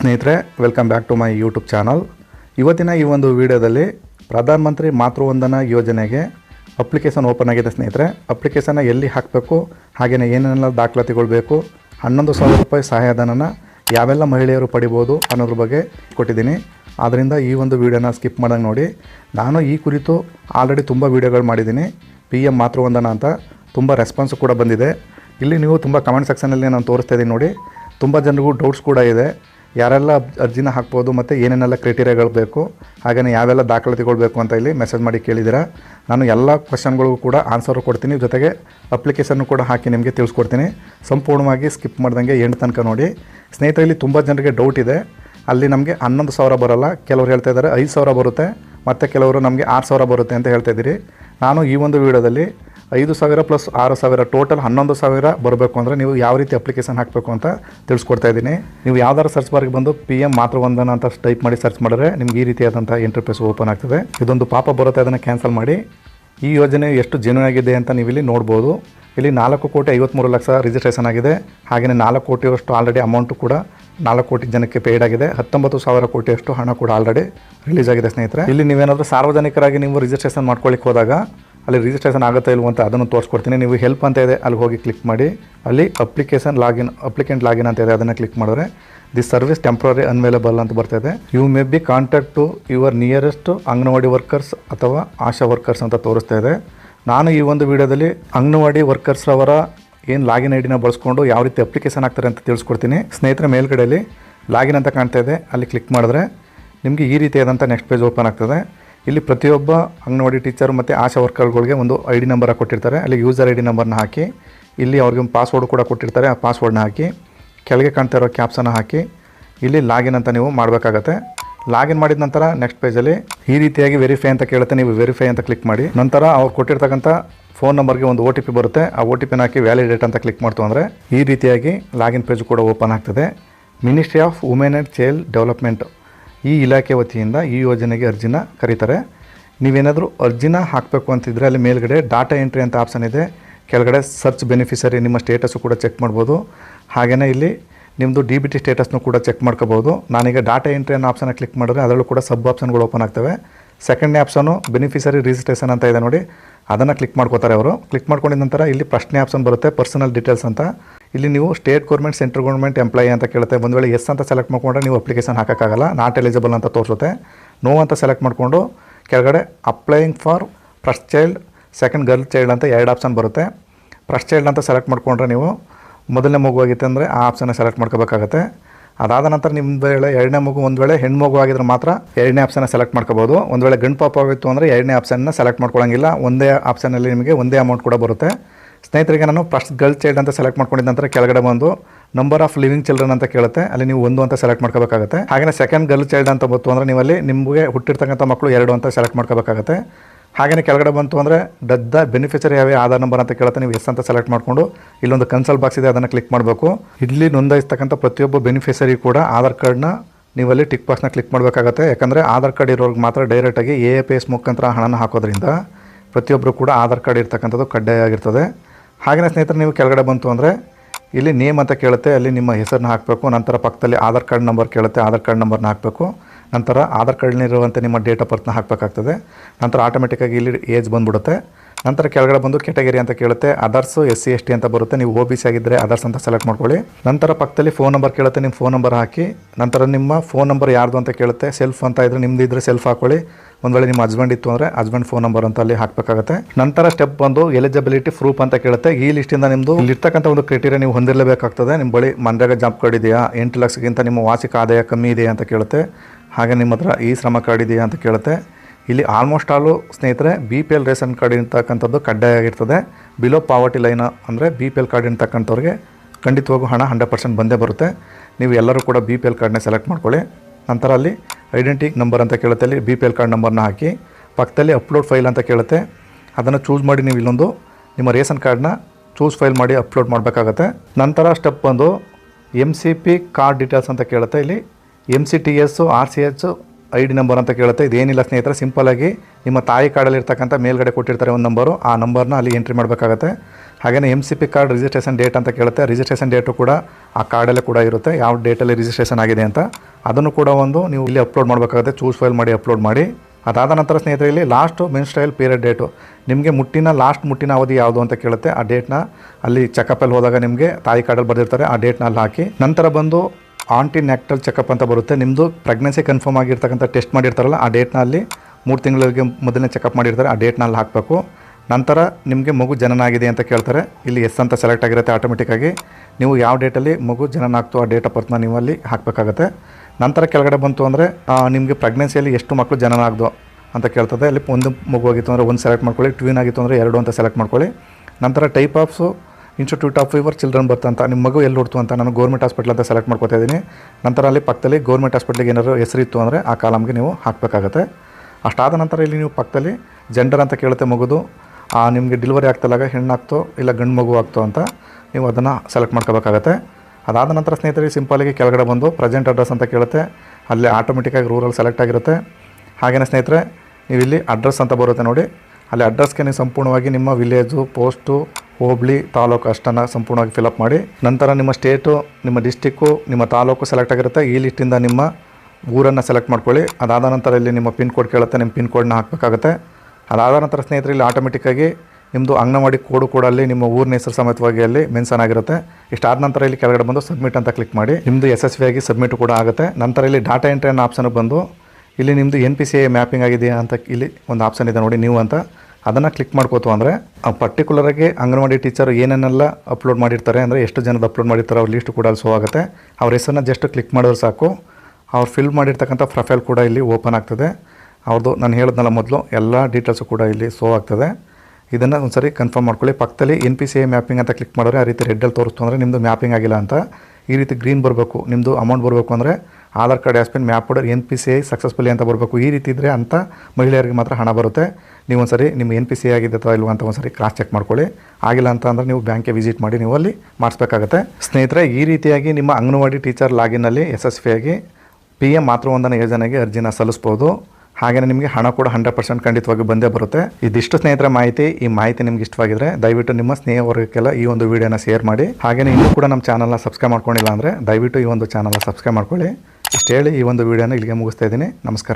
ಸ್ನೇಹಿತರೆ welcome back to my YouTube channel ಇವತ್ತಿನ ಈ ಒಂದು ವಿಡಿಯೋದಲ್ಲಿ ಪ್ರಧಾನಮಂತ್ರಿ ಮಾತೃವಂದನಾ ಯೋಜನೆಗೆ ಅಪ್ಲಿಕೇಶನ್ ಓಪನ್ ಆಗಿದೆ ಸ್ನೇಹಿತರೆ. ಅಪ್ಲಿಕೇಶನ್ನ ಎಲ್ಲಿ ಹಾಕಬೇಕು ಹಾಗೆಯೇ ಏನೇನೆಲ್ಲ ದಾಖಲಾತಿಗಳು ಬೇಕು ಹನ್ನೊಂದು ಸಾವಿರ ರೂಪಾಯಿ ಸಹಾಯಧನನ ಯಾವೆಲ್ಲ ಮಹಿಳೆಯರು ಪಡಿಬೋದು ಅನ್ನೋದ್ರ ಬಗ್ಗೆ ಕೊಟ್ಟಿದ್ದೀನಿ. ಆದ್ದರಿಂದ ಈ ಒಂದು ವಿಡಿಯೋನ ಸ್ಕಿಪ್ ಮಾಡೋಂಗೆ ನೋಡಿ. ನಾನು ಈ ಕುರಿತು ಆಲ್ರೆಡಿ ತುಂಬ ವೀಡಿಯೋಗಳು ಮಾಡಿದ್ದೀನಿ. ಪಿ ಎಂ ಮಾತೃವಂದನ ಅಂತ ತುಂಬ ರೆಸ್ಪಾನ್ಸ್ ಕೂಡ ಬಂದಿದೆ. ಇಲ್ಲಿ ನೀವು ತುಂಬ ಕಮೆಂಟ್ ಸೆಕ್ಷನಲ್ಲಿ ನಾನು ತೋರಿಸ್ತಾ ಇದ್ದೀನಿ ನೋಡಿ. ತುಂಬ ಜನರಿಗೂ ಡೌಟ್ಸ್ ಕೂಡ ಇದೆ. ಯಾರೆಲ್ಲ ಅರ್ಜಿನ ಹಾಕ್ಬೋದು ಮತ್ತು ಏನೇನೆಲ್ಲ ಕ್ರೈಟೀರಿಯಾಗಳು ಬೇಕು ಹಾಗೆಯೇ ಯಾವೆಲ್ಲ ದಾಖಲಾತಿಗಳು ಬೇಕು ಅಂತ ಇಲ್ಲಿ ಮೆಸೇಜ್ ಮಾಡಿ ಕೇಳಿದ್ದೀರಾ. ನಾನು ಎಲ್ಲ ಕ್ವಶನ್ಗಳಿಗೂ ಕೂಡ ಆನ್ಸರ್ ಕೊಡ್ತೀನಿ. ಜೊತೆಗೆ ಅಪ್ಲಿಕೇಶನ್ನು ಕೂಡ ಹಾಕಿ ನಿಮಗೆ ತಿಳಿಸ್ಕೊಡ್ತೀನಿ. ಸಂಪೂರ್ಣವಾಗಿ ಸ್ಕಿಪ್ ಮಾಡ್ದಂಗೆ ಎಂಟು ತನಕ ನೋಡಿ. ಸ್ನೇಹಿತರೆ ಇಲ್ಲಿ ತುಂಬ ಜನರಿಗೆ ಡೌಟ್ ಇದೆ. ಅಲ್ಲಿ ನಮಗೆ ಹನ್ನೊಂದು ಸಾವಿರ ಬರೋಲ್ಲ. ಕೆಲವರು ಹೇಳ್ತಾ ಇದ್ದಾರೆ ಐದು ಸಾವಿರ ಬರುತ್ತೆ. ಮತ್ತು ಕೆಲವರು ನಮಗೆ ಆರು ಸಾವಿರ ಬರುತ್ತೆ ಅಂತ ಹೇಳ್ತಾ ಇದ್ದೀರಿ. ನಾನು ಈ ಒಂದು ವಿಡಿಯೋದಲ್ಲಿ ಐದು ಸಾವಿರ ಪ್ಲಸ್ ಆರು ಸಾವಿರ ಟೋಟಲ್ ಹನ್ನೊಂದು ಸಾವಿರ ಬರಬೇಕು ಅಂದರೆ ನೀವು ಯಾವ ರೀತಿ ಅಪ್ಲಿಕೇಶನ್ ಹಾಕಬೇಕು ಅಂತ ತಿಳಿಸ್ಕೊಡ್ತಾ ಇದ್ದೀನಿ. ನೀವು ಯಾವ್ದಾದ್ರು ಸರ್ಚ್ ಬಾರ್ಗೆ ಬಂದು ಪಿ ಎಂ ಮಾತೃವಂದನ ಅಂತ ಟೈಪ್ ಮಾಡಿ ಸರ್ಚ್ ಮಾಡಿದ್ರೆ ನಿಮ್ಗೆ ಈ ರೀತಿಯಾದಂಥ ಇಂಟರ್ಫೇಸ್ ಓಪನ್ ಆಗ್ತದೆ. ಇದೊಂದು ಪಾಪ ಬರುತ್ತೆ, ಅದನ್ನು ಕ್ಯಾನ್ಸಲ್ ಮಾಡಿ. ಈ ಯೋಜನೆ ಎಷ್ಟು ಜೆನ್ಯೂನ್ ಆಗಿದೆ ಅಂತ ನೀವಿಲ್ಲಿ ನೋಡ್ಬೋದು. ಇಲ್ಲಿ ನಾಲ್ಕು ಕೋಟಿ ಐವತ್ತ್ಮೂರು ಲಕ್ಷ ರಿಜಿಸ್ಟ್ರೇಷನ್ ಆಗಿದೆ. ಹಾಗೆಯೇ ನಾಲ್ಕು ಕೋಟಿಯಷ್ಟು ಆಲ್ರೆಡಿ ಅಮೌಂಟು ಕೂಡ ನಾಲ್ಕು ಕೋಟಿ ಜನಕ್ಕೆ ಪೇಯ್ಡ್ ಆಗಿದೆ. ಹತ್ತೊಂಬತ್ತು ಸಾವಿರ ಕೋಟಿಯಷ್ಟು ಹಣ ಕೂಡ ಆಲ್ರೆಡಿ ರಿಲೀಸ್ ಆಗಿದೆ ಸ್ನೇಹಿತರೆ. ಇಲ್ಲಿ ನೀವೇನಾದರೂ ಸಾರ್ವಜನಿಕರಾಗಿ ನೀವು ರಿಜಿಸ್ಟ್ರೇಷನ್ ಮಾಡ್ಕೊಳ್ಳಿಕ್ಕೆ ಹೋದಾಗ ಅಲ್ಲಿ ರಿಜಿಸ್ಟ್ರೇಷನ್ ಆಗುತ್ತಾ ಇಲ್ವಂತ ಅದನ್ನು ತೋರಿಸ್ಕೊಡ್ತೀನಿ. ನೀವು ಹೆಲ್ಪ್ ಅಂತ ಇದೆ ಅಲ್ಲಿ ಹೋಗಿ ಕ್ಲಿಕ್ ಮಾಡಿ. ಅಲ್ಲಿ ಅಪ್ಲಿಕೇಶನ್ ಲಾಗಿನ್ ಅಪ್ಲಿಕೆಂಟ್ ಲಾಗಿನ್ ಅಂತ ಇದೆ, ಅದನ್ನು ಕ್ಲಿಕ್ ಮಾಡಿದ್ರೆ ದಿಸ್ ಸರ್ವಿಸ್ ಟೆಂಪ್ರರಿ ಅನ್ವೇಲೇಬಲ್ ಅಂತ ಬರ್ತಾಯಿದೆ you may be contact to your nearest anganwadi workers ಅಥವಾ ಆಶಾ ವರ್ಕರ್ಸ್ ಅಂತ ತೋರಿಸ್ತಾ ಇದೆ. ನಾನು ಈ ಒಂದು ವಿಡಿಯೋದಲ್ಲಿ ಅಂಗನವಾಡಿ ವರ್ಕರ್ಸ್ ಅವರ ಏನು ಲಾಗಿನ್ ಐ ಡಿನ ಬಳಸ್ಕೊಂಡು ಯಾವ ರೀತಿ ಅಪ್ಲಿಕೇಶನ್ ಆಗ್ತಾರೆ ಅಂತ ತಿಳಿಸ್ಕೊಡ್ತೀನಿ. ಸ್ನೇಹಿತರ, ಮೇಲ್ಗಡೆಯಲ್ಲಿ ಲಾಗಿನ್ ಅಂತ ಕಾಣ್ತಾ ಇದೆ. ಅಲ್ಲಿ ಕ್ಲಿಕ್ ಮಾಡಿದ್ರೆ ನಿಮಗೆ ಈ ರೀತಿಯಾದಂಥ ನೆಕ್ಸ್ಟ್ ಪೇಜ್ ಓಪನ್ ಆಗ್ತದೆ. ಇಲ್ಲಿ ಪ್ರತಿಯೊಬ್ಬ ಅಂಗನವಾಡಿ ಟೀಚರ್ ಮತ್ತು ಆಶಾ ವರ್ಕರ್ಗಳಿಗೆ ಒಂದು ಐ ಡಿ ನಂಬರ್ ಕೊಟ್ಟಿರ್ತಾರೆ. ಅಲ್ಲಿ ಯೂಸರ್ ಐ ಡಿ ನಂಬರ್ನ ಹಾಕಿ, ಇಲ್ಲಿ ಅವ್ರಿಗೆ ಒಂದು ಪಾಸ್ವರ್ಡ್ ಕೂಡ ಕೊಟ್ಟಿರ್ತಾರೆ. ಆ ಪಾಸ್ವರ್ಡ್ನ ಹಾಕಿ, ಕೆಳಗೆ ಕಾಣ್ತಾ ಇರೋ ಕ್ಯಾಪ್ಸನ್ನು ಹಾಕಿ, ಇಲ್ಲಿ ಲಾಗಿನ್ ಅಂತ ನೀವು ಮಾಡಬೇಕಾಗತ್ತೆ. ಲಾಗಿನ್ ಮಾಡಿದ ನಂತರ ನೆಕ್ಸ್ಟ್ ಪೇಜಲ್ಲಿ ಈ ರೀತಿಯಾಗಿ ವೆರಿಫೈ ಅಂತ ಕೇಳುತ್ತೆ. ನೀವು ವೆರಿಫೈ ಅಂತ ಕ್ಲಿಕ್ ಮಾಡಿ. ನಂತರ ಅವ್ರು ಕೊಟ್ಟಿರ್ತಕ್ಕಂಥ ಫೋನ್ ನಂಬರ್ಗೆ ಒಂದು ಒ ಟಿ ಪಿ ಬರುತ್ತೆ. ಆ ಒ ಟಿ ಪಿನ ಹಾಕಿ ವ್ಯಾಲಿಡೇಟ್ ಅಂತ ಕ್ಲಿಕ್ ಮಾಡ್ತು ಅಂದರೆ ಈ ರೀತಿಯಾಗಿ ಲಾಗಿನ್ ಪೇಜ್ ಕೂಡ ಓಪನ್ ಆಗ್ತದೆ. Ministry of women and child development ಈ ಇಲಾಖೆ ವತಿಯಿಂದ ಈ ಯೋಜನೆಗೆ ಅರ್ಜಿನ ಕರೀತಾರೆ. ನೀವೇನಾದರೂ ಅರ್ಜಿನ ಹಾಕಬೇಕು ಅಂತಿದ್ರೆ ಅಲ್ಲಿ ಮೇಲ್ಗಡೆ ಡಾಟಾ ಎಂಟ್ರಿ ಅಂತ ಆಪ್ಷನ್ ಇದೆ. ಕೆಳಗಡೆ ಸರ್ಚ್ ಬೆನಿಫಿಷರಿ ನಿಮ್ಮ ಸ್ಟೇಟಸ್ಸು ಕೂಡ ಚೆಕ್ ಮಾಡ್ಬೋದು. ಹಾಗೆಯೇ ಇಲ್ಲಿ ನಿಮ್ಮದು ಡಿ ಬಿ ಟಿ ಸ್ಟೇಟಸ್ನು ಕೂಡ ಚೆಕ್ ಮಾಡ್ಕೋಬೋದು. ನಾನೀಗ ಡಾಟಾ ಎಂಟ್ರಿ ಅನ್ನೋ ಆಪ್ಷನ್ ಕ್ಲಿಕ್ ಮಾಡಿದ್ರೆ ಅದರಲ್ಲೂ ಕೂಡ ಸಬ್ ಆಪ್ಷನ್ಗಳು ಓಪನ್ ಆಗ್ತವೆ. ಸೆಕೆಂಡ್ನೇ ಆಪ್ಷನು ಬೆನಿಫಿಷರಿ ರಿಜಿಸ್ಟ್ರೇಷನ್ ಅಂತ ಇದೆ ನೋಡಿ. ಅದನ್ನು ಕ್ಲಿಕ್ ಮಾಡ್ಕೋತಾರೆ ಅವರು. ಕ್ಲಿಕ್ ಮಾಡ್ಕೊಂಡಿದ ನಂತರ ಇಲ್ಲಿ ಫಸ್ಟ್ನೇ ಆಪ್ಷನ್ ಬರುತ್ತೆ, ಪರ್ಸನಲ್ ಡೀಟೇಲ್ಸ್ ಅಂತ. ಇಲ್ಲಿ ನೀವು state government central government employee ಅಂತ ಕೇಳುತ್ತೆ. ಒಂದು ವೇಳೆ ಎಸ್ ಅಂತ ಸೆಲೆಕ್ಟ್ ಮಾಡ್ಕೊಂಡ್ರೆ ನೀವು ಅಪ್ಲಿಕೇಶನ್ ಹಾಕೋಕ್ಕಾಗಲ್ಲ ನಾಟ್ ಎಲಿಜಿಬಲ್ ಅಂತ ತೋರಿಸುತ್ತೆ. ನೋ ಅಂತ ಸೆಲೆಕ್ಟ್ ಮಾಡಿಕೊಂಡು ಕೆಳಗಡೆ applying for first child second girl child ಅಂತ ಎರಡು ಆಪ್ಷನ್ ಬರುತ್ತೆ. ಫಸ್ಟ್ ಚೈಲ್ಡ್ ಅಂತ ಸೆಲೆಕ್ಟ್ ಮಾಡಿಕೊಂಡ್ರೆ ನೀವು ಮೊದಲನೇ ಮಗು ಆಗಿತ್ತು ಅಂದರೆ ಆ ಆಪ್ಷನ್ನ ಸೆಲೆಕ್ಟ್ ಮಾಡ್ಕೋಬೇಕಾಗತ್ತೆ. ಅದಾದ ನಂತರ ನಿಮ್ಮ ವೇಳೆ ಎರಡನೇ ಮಗು ಒಂದು ವೇಳೆ ಹೆಣ್ಣು ಮಗು ಆಗಿದ್ರೆ ಮಾತ್ರ ಎರಡನೇ ಆಪ್ಷನ್ನ ಸೆಲೆಕ್ಟ್ ಮಾಡ್ಕೋಬೋದು. ಒಂದು ವೇಳೆ ಗಂಡು ಪಾಪ ಆಗಿತ್ತು ಅಂದರೆ ಎರಡನೇ ಆಪ್ಷನ್ನ ಸೆಲೆಕ್ಟ್ ಮಾಡ್ಕೊಳ್ಳೋಂಗಿಲ್ಲ ಒಂದೇ ಆಪ್ಷನಲ್ಲಿ ನಿಮಗೆ ಒಂದೇ ಅಮೌಂಟ್ ಕೂಡ ಬರುತ್ತೆ. ಸ್ನೇಹಿತರಿಗೆ ನಾನು ಫಸ್ಟ್ ಗರ್ಲ್ ಚೈಲ್ಡ್ ಅಂತ ಸೆಲೆಕ್ಟ್ ಮಾಡ್ಕೊಂಡಿದ್ದ ನಂತರ ಕೆಳಗಡೆ ಬಂದು ನಂಬರ್ ಆಫ್ ಲಿವಿಂಗ್ ಚಿಲ್ಡ್ರನ್ ಅಂತ ಕೇಳುತ್ತೆ. ಅಲ್ಲಿ ನೀವು ಒಂದು ಅಂತ ಸೆಲೆಕ್ಟ್ ಮಾಡ್ಕೋಬೇಕಾಗುತ್ತೆ. ಹಾಗೆಯೇ ಸೆಕೆಂಡ್ ಗರ್ಲ್ ಚೈಲ್ಡ್ ಅಂತ ಬಂತು ಅಂದರೆ ನೀವಲ್ಲಿ ನಿಮಗೆ ಹುಟ್ಟಿರ್ತಕ್ಕಂಥ ಮಕ್ಕಳು ಎರಡು ಅಂತ ಸೆಲೆಕ್ಟ್ ಮಾಡ್ಕೋಬೇಕಾಗುತ್ತೆ. ಹಾಗೆಯೇ ಕೆಳಗಡೆ ಬಂತು ಅಂದರೆ ಡದ್ದ ಬೆನಿಫಿಷರಿ ಯಾವ ಆಧಾರ್ ನಂಬರ್ ಅಂತ ಕೇಳುತ್ತೆ. ನೀವು ಎಸ್ ಅಂತ ಸೆಲೆಕ್ಟ್ ಮಾಡಿಕೊಂಡು ಇಲ್ಲೊಂದು ಕನ್ಸಲ್ ಬಾಕ್ಸ್ ಇದೆ, ಅದನ್ನು ಕ್ಲಿಕ್ ಮಾಡಬೇಕು. ಇಲ್ಲಿ ನೋಂದಾಯಿಸ್ತಕ್ಕಂಥ ಪ್ರತಿಯೊಬ್ಬ ಬೆನಿಫಿಷರಿ ಕೂಡ ಆಧಾರ್ ಕಾರ್ಡ್ನ ನೀವಲ್ಲಿ ಟಿಕ್ ಬಾಕ್ಸ್ನ ಕ್ಲಿಕ್ ಮಾಡಬೇಕಾಗುತ್ತೆ. ಯಾಕಂದರೆ ಆಧಾರ್ ಕಾರ್ಡ್ ಇರೋರಿಗೆ ಮಾತ್ರ ಡೈರೆಕ್ಟಾಗಿ ಎ ಎ ಪಿ ಎಸ್ ಮುಖಾಂತರ ಹಣನ ಹಾಕೋದ್ರಿಂದ ಪ್ರತಿಯೊಬ್ಬರು ಕೂಡ ಆಧಾರ್ ಕಾರ್ಡ್ ಇರ್ತಕ್ಕಂಥದ್ದು ಕಡ್ಡಾಯ ಆಗಿರ್ತದೆ ಹಾಗೆಯೇ ಸ್ನೇಹಿತರೆ, ನೀವು ಕೆಳಗಡೆ ಬಂತು ಅಂದರೆ ಇಲ್ಲಿ ನೇಮ್ ಅಂತ ಕೇಳುತ್ತೆ, ಅಲ್ಲಿ ನಿಮ್ಮ ಹೆಸರನ್ನ ಹಾಕಬೇಕು, ನಂತರ ಪಕ್ಕದಲ್ಲಿ ಆಧಾರ್ ಕಾರ್ಡ್ ನಂಬರ್ ಕೇಳುತ್ತೆ, ಆಧಾರ್ ಕಾರ್ಡ್ ನಂಬರ್ನ ಹಾಕಬೇಕು, ನಂತರ ಆಧಾರ್ ಕಾರ್ಡ್ನಿರುವಂಥ ನಿಮ್ಮ ಡೇಟ್ ಆಫ್ ಬರ್ತ್ನ ಹಾಕಬೇಕಾಗ್ತದೆ, ನಂತರ ಆಟೋಮೆಟಿಕ್ಕಾಗಿ ಇಲ್ಲಿ ಏಜ್ ಬಂದ್ಬಿಡುತ್ತೆ. ನಂತರ ಕೆಳಗಡೆ ಬಂದು ಕೆಟಗರಿ ಅಂತ ಕೇಳುತ್ತೆ. Others S C S T ಅಂತ ಬರುತ್ತೆ. ನೀವು ಓ ಬಿ ಸಿ ಆಗಿದ್ರೆ ಅದರ್ಸ್ ಅಂತ ಸೆಲೆಕ್ಟ್ ಮಾಡ್ಕೊಳ್ಳಿ. ನಂತರ ಪಕ್ಕದಲ್ಲಿ ಫೋನ್ ನಂಬರ್ ಕೇಳುತ್ತೆ. ನಿಮ್ಮ ಫೋನ್ ನಂಬರ್ ಹಾಕಿ. ನಂತರ ನಿಮ್ಮ ಫೋನ್ ನಂಬರ್ ಯಾರ್ದು ಅಂತ ಕೇಳುತ್ತೆ. ಸೆಲ್ಫ್ ಅಂತ ಇದ್ರೆ ನಿಮ್ದು ಇದ್ರೆ ಸೆಲ್ಫ್ ಹಾಕೊಳ್ಳಿ. ಒಂದು ವೇಳೆ ನಿಮ್ಮ ಹಸ್ಬೆಂಡ್ ಇತ್ತು ಅಂದರೆ ಹಸ್ಬೆಂಡ್ ಫೋನ್ ನಂಬರ್ ಅಂತ ಅಲ್ಲಿ ಹಾಕಬೇಕಾಗುತ್ತೆ. ನಂತರ ಸ್ಟೆಪ್ ಬಂದು ಎಲಿಜಿಬಿಲಿಟಿ ಪ್ರೂಫ್ ಅಂತ ಕೇಳುತ್ತೆ. ಈ ಲಿಸ್ಟಿಂದ ನಿಮ್ಮದು ಇಲ್ಲಿರ್ತಕ್ಕಂಥ ಒಂದು ಕ್ರೈಟೀರಿಯಾ ನೀವು ಹೊಂದಿರಲೇಬೇಕಾಗ್ತದೆ. ನಿಮ್ಮ ಬಳಿ ಮನ್ರೇಗಾ ಜಾಬ್ ಕಾರ್ಡ್ ಇದೆಯಾ? ಎಂಟು ಲಕ್ಷಕ್ಕಿಂತ ನಿಮ್ಮ ವಾರ್ಷಿಕ ಆದಾಯ ಕಮ್ಮಿ ಇದೆಯಾ ಅಂತ ಕೇಳುತ್ತೆ. ಹಾಗೆ ನಿಮ್ಮ ಹತ್ರ ಈ ಶ್ರಮ ಕಾರ್ಡ್ ಇದೆಯಾ ಅಂತ ಕೇಳುತ್ತೆ. ಇಲ್ಲಿ ಆಲ್ಮೋಸ್ಟ್ ಆಲು ಸ್ನೇಹಿತರೆ B P L ration card ಇರ್ತಕ್ಕಂಥದ್ದು ಕಡ್ಡಾಯ ಆಗಿರ್ತದೆ. ಬಿಲೋ ಪಾವರ್ಟಿ ಲೈನ್ ಅಂದರೆ ಬಿ ಪಿ ಎಲ್ ಕಾರ್ಡ್ ಇರ್ತಕ್ಕಂಥವ್ರಿಗೆ ಖಂಡಿತವಾಗೂ ಹಣ ಹಂಡ್ರೆಡ್ ಪರ್ಸೆಂಟ್ ಬಂದೇ ಬರುತ್ತೆ. ನೀವು ಎಲ್ಲರೂ ಕೂಡ ಬಿ ಪಿ ಎಲ್ ಕಾರ್ಡ್ನೇ ಸೆಲೆಕ್ಟ್ ಮಾಡ್ಕೊಳ್ಳಿ. ನಂತರ ಅಲ್ಲಿ ಐಡೆಂಟಿ ನಂಬರ್ ಅಂತ ಕೇಳುತ್ತೆ, ಅಲ್ಲಿ ಬಿ ಪಿ ಎಲ್ ಕಾರ್ಡ್ ನಂಬರ್ನ ಹಾಕಿ. ಪಕ್ಕದಲ್ಲಿ ಅಪ್ಲೋಡ್ ಫೈಲ್ ಅಂತ ಕೇಳುತ್ತೆ. ಅದನ್ನು ಚೂಸ್ ಮಾಡಿ ನೀವು ಇಲ್ಲೊಂದು ನಿಮ್ಮ ರೇಷನ್ ಕಾರ್ಡ್ನ ಚೂಸ್ ಫೈಲ್ ಮಾಡಿ ಅಪ್ಲೋಡ್ ಮಾಡಬೇಕಾಗತ್ತೆ. ನಂತರ ಸ್ಟೆಪ್ ಬಂದು M C P card details ಅಂತ ಕೇಳುತ್ತೆ. ಇಲ್ಲಿ M C T S R C H I D number ಅಂತ ಕೇಳುತ್ತೆ. ಇದೇನಿಲ್ಲ ಸ್ನೇಹಿತರೆ ಸಿಂಪಲಾಗಿ ನಿಮ್ಮ ತಾಯಿ ಕಾರ್ಡಲ್ಲಿರ್ತಕ್ಕಂಥ ಮೇಲ್ಗಡೆ ಕೊಟ್ಟಿರ್ತಾರೆ ಒಂದು ನಂಬರು. ಆ ನಂಬರ್ನ ಅಲ್ಲಿ ಎಂಟ್ರಿ ಮಾಡಬೇಕಾಗತ್ತೆ. ಹಾಗೆಯೇ M C P card registration date ಅಂತ ಕೇಳುತ್ತೆ. ರಿಜಿಸ್ಟ್ರೇಷನ್ ಡೇಟು ಕೂಡ ಆ ಕಾರ್ಡಲ್ಲೇ ಕೂಡ ಇರುತ್ತೆ. ಯಾವ ಡೇಟಲ್ಲಿ ರಿಜಿಸ್ಟ್ರೇಷನ್ ಆಗಿದೆ ಅಂತ ಅದನ್ನು ಕೂಡ ಒಂದು ನೀವು ಇಲ್ಲಿ ಅಪ್ಲೋಡ್ ಮಾಡಬೇಕಾಗುತ್ತೆ. ಚೂಸ್ ಫೈಲ್ ಮಾಡಿ, ಅಪ್ಲೋಡ್ ಮಾಡಿ. ಅದಾದ ನಂತರ ಸ್ನೇಹಿತರೆ, ಇಲ್ಲಿ ಲಾಸ್ಟು ಮೆನ್ಸ್ಟ್ರೈಲ್ ಪೀರಿಯಡ್ ಡೇಟು ನಿಮಗೆ ಮುಟ್ಟಿನ ಲಾಸ್ಟ್ ಮುಟ್ಟಿನ ಅವಧಿ ಯಾವುದು ಅಂತ ಕೇಳುತ್ತೆ. ಆ ಡೇಟ್ನ ಅಲ್ಲಿ ಚೆಕಪ್ಪಲ್ಲಿ ಹೋದಾಗ ನಿಮಗೆ ತಾಯಿ ಕಾರ್ಡಲ್ಲಿ ಬರೆದಿರ್ತಾರೆ. ಆ ಡೇಟ್ನ ಅಲ್ಲಿ ಹಾಕಿ. ನಂತರ ಬಂದು ಆಂಟಿ ನ್ಯಾಕ್ಟಲ್ ಚೆಕಪ್ ಅಂತ ಬರುತ್ತೆ. ನಿಮ್ಮದು ಪ್ರೆಗ್ನೆನ್ಸಿ ಕನ್ಫರ್ಮ್ ಆಗಿರ್ತಕ್ಕಂಥ ಟೆಸ್ಟ್ ಮಾಡಿರ್ತಾರಲ್ಲ, ಆ ಡೇಟ್ನಲ್ಲಿ ಮೂರು ತಿಂಗಳಿಗೆ ಮೊದಲನೇ ಚೆಕಪ್ ಮಾಡಿರ್ತಾರೆ, ಆ ಡೇಟ್ನಲ್ಲಿ ಹಾಕಬೇಕು. ನಂತರ ನಿಮಗೆ ಮಗು ಜನನ ಆಗಿದೆ ಅಂತ ಕೇಳ್ತಾರೆ. ಇಲ್ಲಿ ಎಸ್ ಅಂತ ಸೆಲೆಕ್ಟ್ ಆಗಿರುತ್ತೆ ಆಟೋಮೆಟಿಕ್ಕಾಗಿ ನೀವು ಯಾವ ಡೇಟಲ್ಲಿ ಮಗು ಜನನ ಆಗ್ತೋ ಆ ಡೇಟ್ ಆಫ್ ಬರ್ತ್ನ ನೀವು ಅಲ್ಲಿ ಹಾಕಬೇಕಾಗತ್ತೆ. ನಂತರ ಕೆಳಗಡೆ ಬಂತು ಅಂದರೆ ನಿಮಗೆ ಪ್ರೆಗ್ನೆನ್ಸಿಯಲ್ಲಿ ಎಷ್ಟು ಮಕ್ಕಳು ಜನನ ಆಗ್ದು ಅಂತ ಕೇಳ್ತದೆ. ಅಲ್ಲಿ ಒಂದು ಮಗು ಆಗಿತ್ತು ಅಂದರೆ ಒಂದು ಸೆಲೆಕ್ಟ್ ಮಾಡ್ಕೊಳ್ಳಿ ಟ್ವಿನ್ ಆಗಿತ್ತು ಅಂದರೆ ಎರಡು ಅಂತ ಸೆಲೆಕ್ಟ್ ಮಾಡ್ಕೊಳ್ಳಿ. ನಂತರ type of institute of fever children birth ಅಂತ ನಿಮ್ಮ ಮಗು ಎಲ್ಲಿ ಹುಡ್ತು ಅಂತ ನಾನು ಗೌರ್ಮೆಂಟ್ ಹಾಸ್ಪಿಟಲ್ ಅಂತ ಸೆಲೆಕ್ಟ್ ಮಾಡ್ಕೊತಾ ಇದ್ದೀನಿ. ನಂತರ ಅಲ್ಲಿ ಪಕ್ಕದಲ್ಲಿ ಗೌರ್ಮೆಂಟ್ ಹಾಸ್ಪಿಟ್ಲಿಗೆ ಏನಾದರೂ ಹೆಸರಿತ್ತು ಅಂದರೆ ಆ ಕಾಲಮ್ಗೆ ನೀವು ಹಾಕಬೇಕಾಗತ್ತೆ. ಅಷ್ಟಾದ ನಂತರ ಇಲ್ಲಿ ನೀವು ಪಕ್ಕದಲ್ಲಿ ಜೆಂಡರ್ ಅಂತ ಕೇಳುತ್ತೆ ಮಗುದು. ಆ ನಿಮಗೆ ಡೆಲಿವರಿ ಆಗ್ತಲಾಗ ಹೆಣ್ಣಾಗ್ತೋ ಇಲ್ಲ ಗಂಡು ಮಗು ಆಗ್ತೋ ಅಂತ ನೀವು ಅದನ್ನು ಸೆಲೆಕ್ಟ್ ಮಾಡ್ಕೋಬೇಕಾಗತ್ತೆ. ಅದಾದ ನಂತರ ಸ್ನೇಹಿತರಿಗೆ ಸಿಂಪಲಾಗಿ ಕೆಳಗಡೆ ಬಂದು ಪ್ರೆಸೆಂಟ್ ಅಡ್ರೆಸ್ ಅಂತ ಕೇಳುತ್ತೆ. ಅಲ್ಲಿ ಆಟೋಮೆಟಿಕ್ಕಾಗಿ ರೂರಲ್ ಸೆಲೆಕ್ಟ್ ಆಗಿರುತ್ತೆ. ಹಾಗೆಯೇ ಸ್ನೇಹಿತರೆ, ನೀವು ಇಲ್ಲಿ ಅಡ್ರೆಸ್ ಅಂತ ಬರುತ್ತೆ ನೋಡಿ. ಅಲ್ಲಿ ಅಡ್ರೆಸ್ಗೆ ನೀವು ಸಂಪೂರ್ಣವಾಗಿ ನಿಮ್ಮ ವಿಲೇಜು ಪೋಸ್ಟು ಹೋಬಳಿ ತಾಲೂಕು ಅಷ್ಟನ್ನು ಸಂಪೂರ್ಣವಾಗಿ ಫಿಲಪ್ ಮಾಡಿ. ನಂತರ ನಿಮ್ಮ ಸ್ಟೇಟು ನಿಮ್ಮ ಡಿಸ್ಟಿಕ್ಕು ನಿಮ್ಮ ತಾಲೂಕು ಸೆಲೆಕ್ಟ್ ಆಗಿರುತ್ತೆ. ಈ ಲಿಸ್ಟಿಂದ ನಿಮ್ಮ ಊರನ್ನು ಸೆಲೆಕ್ಟ್ ಮಾಡ್ಕೊಳ್ಳಿ. ಅದಾದ ನಂತರ ಇಲ್ಲಿ ನಿಮ್ಮ ಪಿನ್ ಕೋಡ್ ಕೇಳುತ್ತೆ. ನಿಮ್ಮ ಪಿನ್ ಕೋಡ್ನ ಹಾಕಬೇಕಾಗುತ್ತೆ. ಅದಾದ ನಂತರ ಸ್ನೇಹಿತರೆ, ಇಲ್ಲಿ ಆಟೋಮೆಟಿಕ್ಕಾಗಿ ನಿಮ್ಮದು ಅಂಗನವಾಡಿ ಕೋಡು ಕೂಡ ಅಲ್ಲಿ ನಿಮ್ಮ ಊರಿನ ಹೆಸರು ಸಮೇತವಾಗಿ ಅಲ್ಲಿ ಮೆನ್ಷನ್ ಆಗಿರುತ್ತೆ. ಇಷ್ಟಾದ ನಂತರ ಇಲ್ಲಿ ಕೆಳಗಡೆ ಬಂದು ಸಬ್ಮಿಟ್ ಅಂತ ಕ್ಲಿಕ್ ಮಾಡಿ. ನಿಮ್ಮದು ಯಶಸ್ವಿಯಾಗಿ ಸಬ್ಮಿಟ್ ಕೂಡ ಆಗುತ್ತೆ. ನಂತರ ಇಲ್ಲಿ ಡಾಟಾ ಎಂಟ್ರಿ ಅನ್ನೋ ಆಪ್ಷನ್ ಬಂದು, ಇಲ್ಲಿ ನಿಮ್ಮದು N P C A mapping ಆಗಿದೆಯಾ ಅಂತ ಇಲ್ಲಿ ಒಂದು ಆಪ್ಷನ್ ಇದೆ ನೋಡಿ ನೀವು ಅಂತ. ಅದನ್ನು ಕ್ಲಿಕ್ ಮಾಡ್ಕೋತು ಅಂದರೆ ಪರ್ಟಿಕ್ಯುಲರಾಗಿ ಅಂಗನವಾಡಿ ಟೀಚರ್ ಏನೇನೆಲ್ಲ ಅಪ್ಲೋಡ್ ಮಾಡಿರ್ತಾರೆ, ಅಂದರೆ ಎಷ್ಟು ಜನದ ಅಪ್ಲೋಡ್ ಮಾಡಿರ್ತಾರೆ, ಅವ್ರ ಲಿಸ್ಟ್ ಕೂಡ ಅಲ್ಲಿ ಶೋ ಆಗುತ್ತೆ. ಅವ್ರ ಹೆಸರನ್ನ ಜಸ್ಟ್ ಕ್ಲಿಕ್ ಮಾಡಿದ್ರೆ ಸಾಕು. ಅವ್ರು ಫಿಲ್ ಮಾಡಿರ್ತಕ್ಕಂಥ ಪ್ರೊಫೈಲ್ ಕೂಡ ಇಲ್ಲಿ ಓಪನ್ ಆಗ್ತದೆ. ಅವ್ರದ್ದು ನಾನು ಹೇಳಿದ್ನಲ್ಲ ಮೊದಲು, ಎಲ್ಲ ಡೀಟೇಲ್ಸು ಕೂಡ ಇಲ್ಲಿ ಶೋ ಆಗ್ತದೆ. ಇದನ್ನು ಒಂದು ಸರಿ ಕನ್ಫರ್ಮ್ ಮಾಡ್ಕೊಳ್ಳಿ. ಪಕ್ಕದಲ್ಲಿ N P C A mapping ಅಂತ ಕ್ಲಿಕ್ ಮಾಡಿದ್ರೆ, ಆ ರೀತಿ ರೆಡ್ಡಲ್ಲಿ ತೋರಿಸ್ತು ಅಂದರೆ ನಿಮ್ಮದು ಮ್ಯಾಪಿಂಗ್ ಆಗಿಲ್ಲ ಅಂತ. ಈ ರೀತಿ ಗ್ರೀನ್ ಬರಬೇಕು ನಿಮ್ಮದು ಅಮೌಂಟ್ ಬರಬೇಕು ಅಂದರೆ Aadhaar card aspen map map N P C I successfully ಅಂತ ಬರಬೇಕು. ಈ ರೀತಿ ಇದ್ದರೆ ಅಂತ ಮಹಿಳೆಯರಿಗೆ ಮಾತ್ರ ಹಣ ಬರುತ್ತೆ. ನೀವು ಒಂದು ಸರಿ ನಿಮ್ಮ ಎನ್ ಪಿ ಸಿ ಆಗಿದೆ ಅಥವಾ ಇಲ್ವ ಅಂತ ಒಂದು ಸರಿ ಕ್ರಾಸ್ ಚೆಕ್ ಮಾಡ್ಕೊಳ್ಳಿ. ಆಗಿಲ್ಲ ಅಂತ ಅಂದರೆ ನೀವು ಬ್ಯಾಂಕ್ಗೆ ವಿಸಿಟ್ ಮಾಡಿ ನೀವು ಅಲ್ಲಿ ಮಾಡಿಸ್ಬೇಕಾಗತ್ತೆ. ಸ್ನೇಹಿತರೆ, ಈ ರೀತಿಯಾಗಿ ನಿಮ್ಮ ಅಂಗನವಾಡಿ ಟೀಚರ್ ಲಾಗಿನಲ್ಲಿ ಯಶಸ್ವಿಯಾಗಿ ಪಿ ಎಂ ಮಾತೃವಂದನ ಯೋಜನೆಗೆ ಅರ್ಜಿನ ಸಲ್ಲಿಸ್ಬೋದು. ಹಾಗೆಯೇ ನಿಮಗೆ ಹಣ ಕೂಡ ಹಂಡ್ರೆಡ್ ಪರ್ಸೆಂಟ್ ಖಂಡಿತವಾಗಿ ಬಂದೇ ಬರುತ್ತೆ. ಇದಿಷ್ಟು ಸ್ನೇಹಿತರ ಮಾಹಿತಿ. ಈ ಮಾಹಿತಿ ನಿಮ್ಗೆ ಇಷ್ಟವಾಗಿದ್ರೆ ದಯವಿಟ್ಟು ನಿಮ್ಮ ಸ್ನೇಹ ವರ್ಗಕ್ಕೆಲ್ಲ ಈ ಒಂದು ವಿಡಿಯೋನ ಶೇರ್ ಮಾಡಿ. ಹಾಗೆಯೇ ಇನ್ನೂ ಕೂಡ ನಮ್ಮ ಚಾನಲ್ನ ಸಬ್ಸ್ಕ್ರೈಬ್ ಮಾಡ್ಕೊಂಡಿಲ್ಲ ಅಂದರೆ ದಯವಿಟ್ಟು ಈ ಒಂದು ಚಾನಲ್ನ ಸಬ್ಸ್ಕ್ರೈಬ್ ಮಾಡ್ಕೊಳ್ಳಿ. ಇಷ್ಟು ಹೇಳಿ ಈ ಒಂದು ವಿಡಿಯೋನ ಇಲ್ಲಿಗೆ ಮುಗಿಸ್ತಾ ಇದ್ದೀನಿ. ನಮಸ್ಕಾರ.